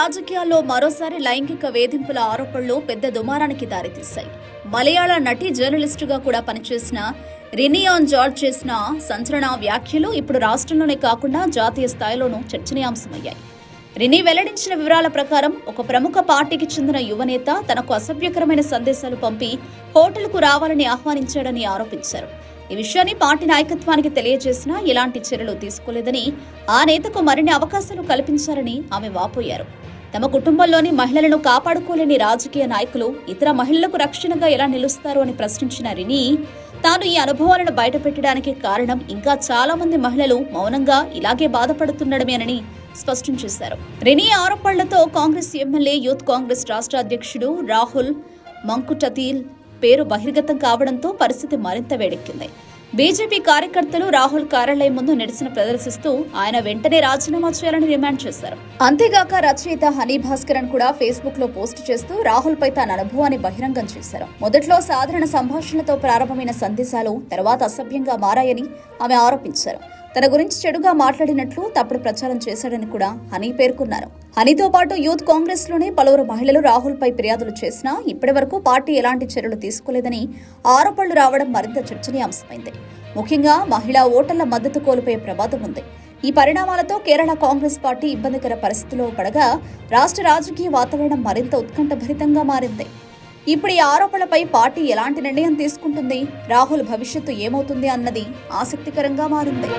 రాజకీయాల్లో మరోసారి లైంగిక వేధింపుల ఆరోపణలు పెద్ద దుమారానికి దారితీశాయి. మలయాళ నటి జర్నలిస్టుగా కూడా పనిచేసిన రినియాన్ జార్జ్ చేసిన సంచలన వ్యాఖ్యలు ఇప్పుడు రాష్ట్రంలోనే కాకుండా జాతీయ స్థాయిలోనూ చర్చనీయాంశమయ్యాయి. రిని వెల్లడించిన వివరాల ప్రకారం ఒక ప్రముఖ పార్టీకి చెందిన యువనేత తనకు అసభ్యకరమైన సందేశాలు పంపి హోటల్కు రావాలని ఆహ్వానించాడని ఆరోపించారు. ఈ విషయాన్ని పార్టీ నాయకత్వానికి తెలియజేసినా ఎలాంటి చర్యలు తీసుకోలేదని ఆ నేతకు మరిన్ని అవకాశాలు కల్పించారని ఆమె వాపోయారు. తమ కుటుంబంలోని మహిళలను కాపాడుకోలేని రాజకీయ నాయకులు ఇతర మహిళలకు రక్షణగా ఎలా నిలుస్తారు అని ప్రశ్నించిన రిని తాను ఈ అనుభవాలను బయటపెట్టడానికి కారణం ఇంకా చాలా మంది మహిళలు మౌనంగా ఇలాగే బాధపడుతుండడమేనని స్పష్టం చేశారు. రిని ఆరోపణలతో కాంగ్రెస్ ఎమ్మెల్యే యూత్ కాంగ్రెస్ రాష్ట్ర అధ్యక్షుడు రాహుల్ మంకుటతీల్ పేరు బహిర్గతం కావడంతో పరిస్థితి మరింత వేడెక్కింది. బీజేపీ కార్యకర్తలు రాహుల్ కార్యాలయం ముందు నిరసన ప్రదర్శిస్తూ ఆయన వెంటనే రాజీనామా చేయాలని డిమాండ్ చేశారు. అంతేగాక రచయిత హనీ భాస్కరన్ కూడా ఫేస్బుక్లో పోస్ట్ చేస్తూ రాహుల్ పై తన అనుభవాన్ని బహిరంగం చేశారు. మొదట్లో సాధారణ సంభాషణతో ప్రారంభమైన సందేశాలు తర్వాత అసభ్యంగా మారాయని ఆమె ఆరోపించారు. తన గురించి చెడుగా మాట్లాడినట్లు తప్పుడు ప్రచారం చేశాడని కూడా హనీ పేర్కొన్నారు. హనీతో పాటు యూత్ కాంగ్రెస్లోనే పలువురు మహిళలు రాహుల్ పై ఫిర్యాదులు చేసినా ఇప్పటి వరకు పార్టీ ఎలాంటి చర్యలు తీసుకోలేదని ఆరోపణలు రావడం మరింత చర్చనీయాంశమైంది. ముఖ్యంగా మహిళా ఓటర్ల మద్దతు కోల్పోయే ప్రమాదం ఉంది. ఈ పరిణామాలతో కేరళ కాంగ్రెస్ పార్టీ ఇబ్బందికర పరిస్థితిలో పడగా రాష్ట్ర రాజకీయ వాతావరణం మరింత ఉత్కంఠభరితంగా మారింది. ఇప్పుడు ఈ ఆరోపణలపై పార్టీ ఎలాంటి నిర్ణయం తీసుకుంటుంది? రాహుల్ భవిష్యత్తు ఏమవుతుంది అన్నది ఆసక్తికరంగా మారింది.